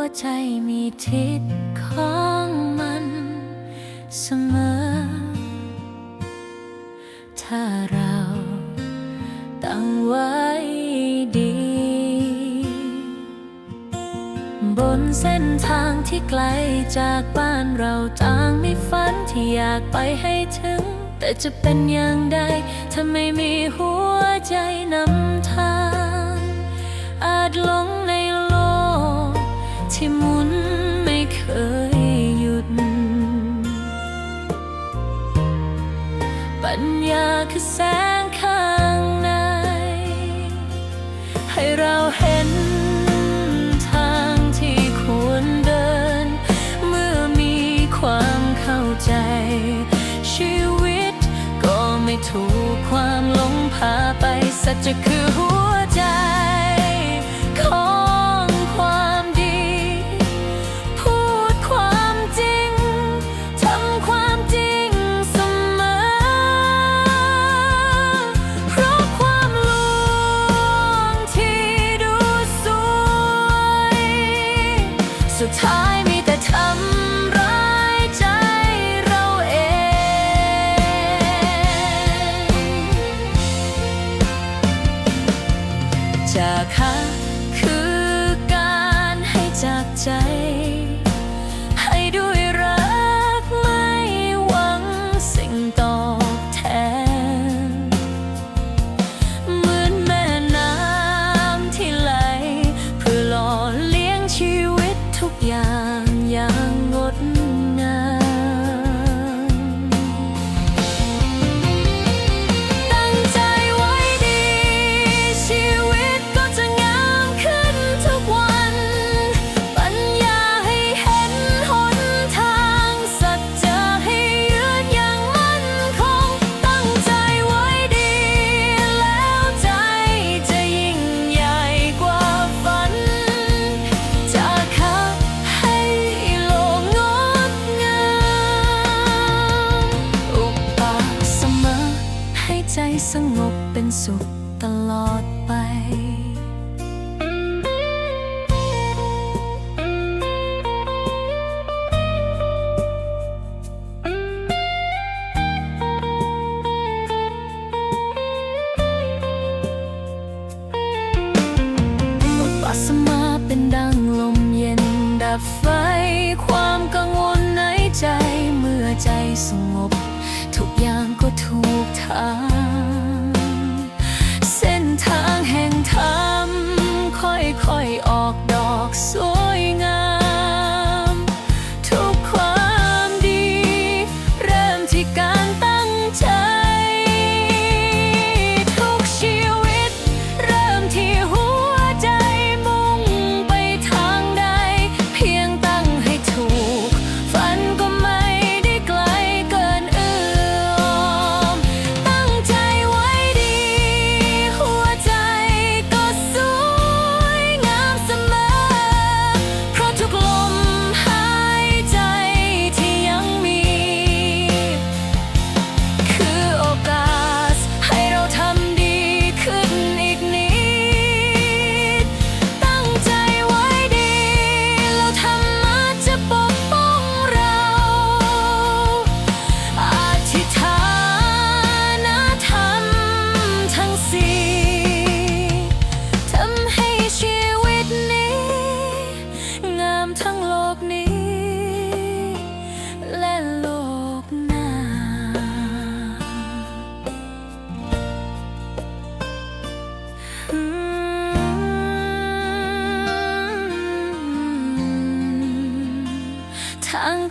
วใจมีทิศของมันเสมอ ถ้าเราตั้งไว้ดี บนเส้นทางที่ไกลจากบ้านเราต่างมีฝันที่อยากไปให้ถึง แต่จะเป็นอย่างใด ถ้าไม่มีหัวใจนำทาง อาจหลง ที่หมุนไม่เคยหยุด ปัญญาคือแสงข้างใน ให้เราเห็นทางที่ควรเดิน เมื่อมีความเข้าใจ ชีวิตก็ไม่ถูกความหลงพาไป สัจจะคือหัวใจ สงบเป็นสุขตลอด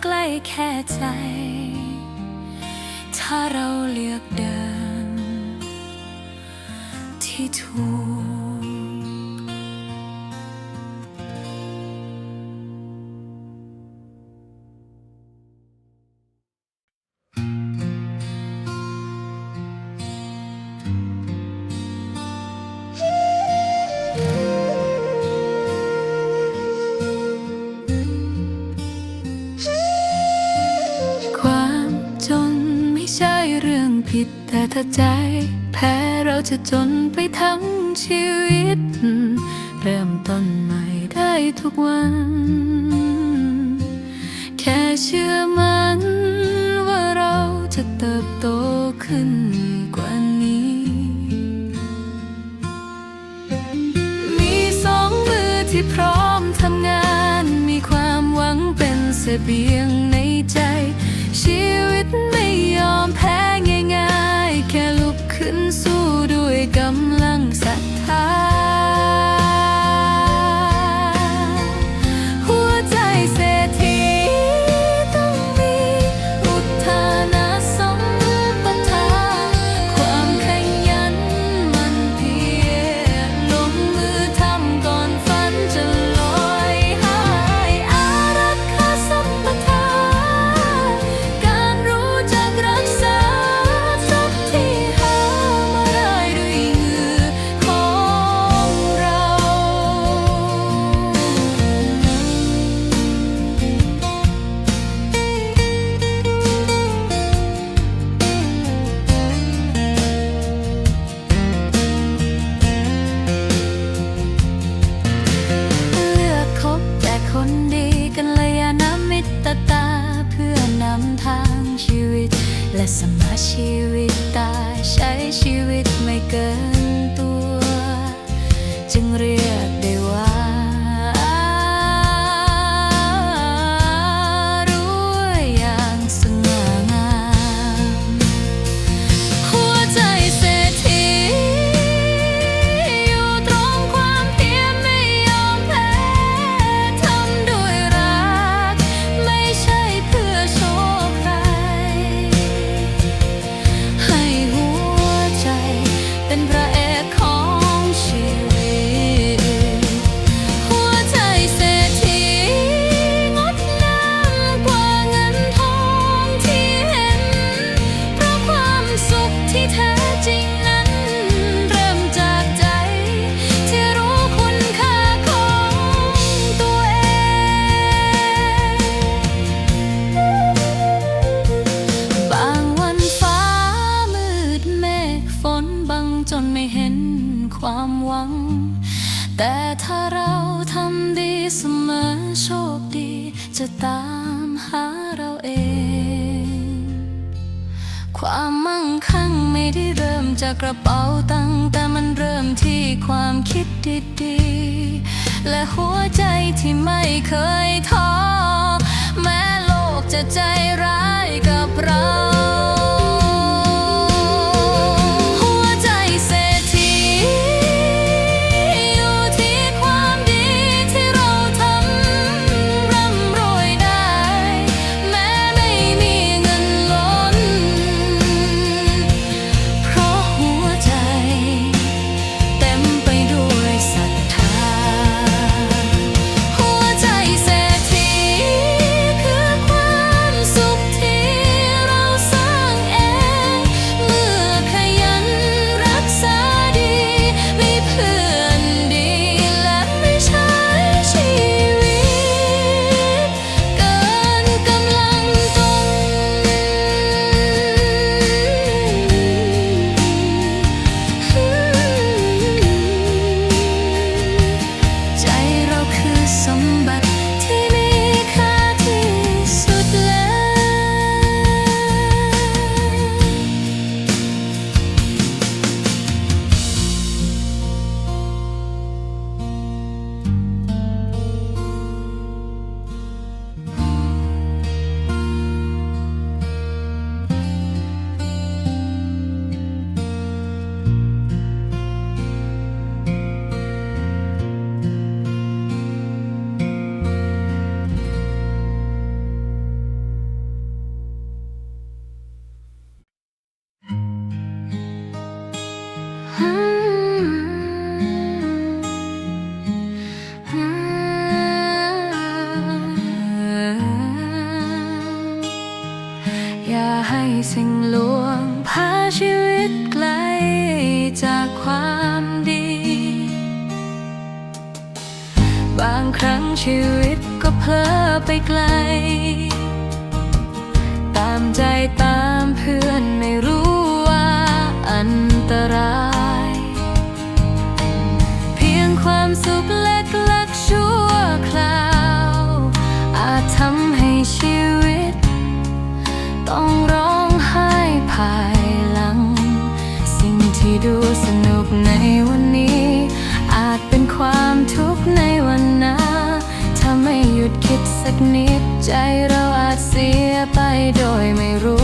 ใกล้แค่ใจ ถ้าเราเลือกเดิน แต่ถ้าใจแพ้เราจะจนไปทั้งชีวิต เริ่มต้นใหม่ได้ทุกวัน แค่เชื่อมันว่าเราจะเติบโตขึ้นกว่านี้ มีสองมือที่พร้อมทำงาน มีความหวังเป็นเสบียงในใจ ชีวิตไม่ยอมแพ้ couldn't so จึงเรีย ความมั่งคั่งไม่ได้เริ่มจากกระเป๋าตังแต่มันเริ่มที่ความคิดดีๆ และหัวใจที่ไม่เคยท้อ แม้โลกจะใจร้ายกับเรา ความสุขเล็กๆชั่วคราว อาจทำให้ชีวิต ต้องร้องไห้ภายหลัง สิ่งที่ดูสนุกในวันนี้ อาจเป็นความทุกข์ในวันหน้า ถ้าไม่หยุดคิดสักนิดใจเราอาจเสียไปโดยไม่รู้